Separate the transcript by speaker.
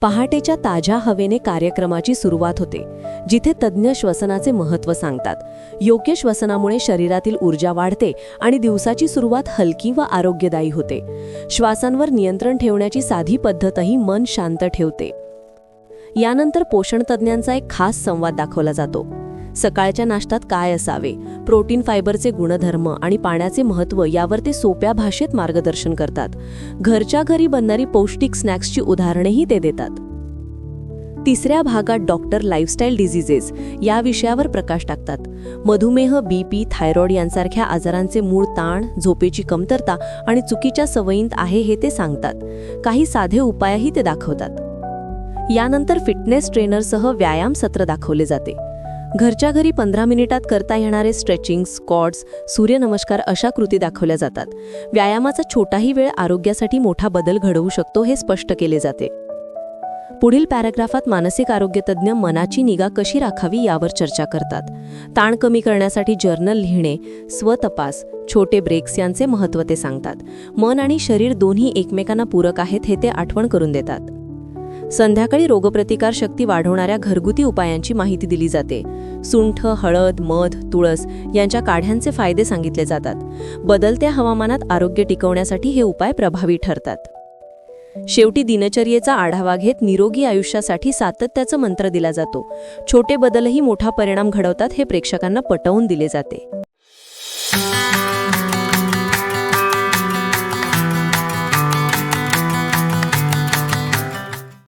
Speaker 1: पहाटेच्या ताज्या हवेने कार्यक्रमाची सुरुवात होते जिथे तज्ज्ञ श्वसनाचे महत्त्व सांगतात. योग्य श्वसनामुळे शरीरातील ऊर्जा वाढते आणि दिवसाची सुरुवात हलकी व आरोग्यदायी होते. श्वासांवर नियंत्रण ठेवण्याची साधी पद्धतही मन शांत ठेवते. यानंतर पोषणतज्ज्ञांचा एक खास संवाद दाखवला जातो. सकाळच्या नाश्त्यात काय असावे? प्रोटीन फायबरचे गुणधर्म आणि पाण्याचे महत्त्व यावर ते सोप्या भाषेत मार्गदर्शन करतात. घरच्या घरी बनणारी पौष्टिक स्नॅक्सची उदाहरणेही ते देतात. तिसऱ्या भागात डॉक्टर लाईफस्टाईल डिझिजेस या विषयावर प्रकाश टाकतात. मधुमेह बीपी थायरॉइड यांसारख्या आजारांचे मूळ ताण झोपेची कमतरता आणि चुकीच्या सवयींत आहे हे ते सांगतात. काही साधे उपायही ते दाखवतात. यानंतर फिटनेस ट्रेनरसह व्यायाम सत्र दाखवले जाते. घरच्या घरी पंधरा मिनिटात करता येणारे स्ट्रेचिंग स्कॉट्स सूर्यनमस्कार अशा कृती दाखवल्या जातात. व्यायामाचा छोटाही वेळ आरोग्यासाठी मोठा बदल घडवू शकतो हे स्पष्ट केले जाते. पुढील पॅराग्राफात मानसिक आरोग्यतज्ञ मनाची निगा कशी राखावी यावर चर्चा करतात. ताण कमी करण्यासाठी जर्नल लिहिणे स्वतपास छोटे ब्रेक्स यांचे महत्त्व ते सांगतात. मन आणि शरीर दोन्ही एकमेकांना पूरक आहेत हे ते आठवण करून देतात. संध्याकाळी रोगप्रतिकार शक्ती वाढवणाऱ्या घरगुती उपायांची माहिती दिली जाते. सुंठ हळद मध तुळस यांच्या काढ्यांचे फायदे सांगितले जातात. बदलत्या हवामानात आरोग्य टिकवण्यासाठी हे उपाय प्रभावी ठरतात. शेवटी दिनचर्येचा आढावा घेत निरोगी आयुष्यासाठी सातत्याचा मंत्र दिला जातो. छोटे बदलही मोठा परिणाम घडवतात हे प्रेक्षकांना पटवून दिले जाते.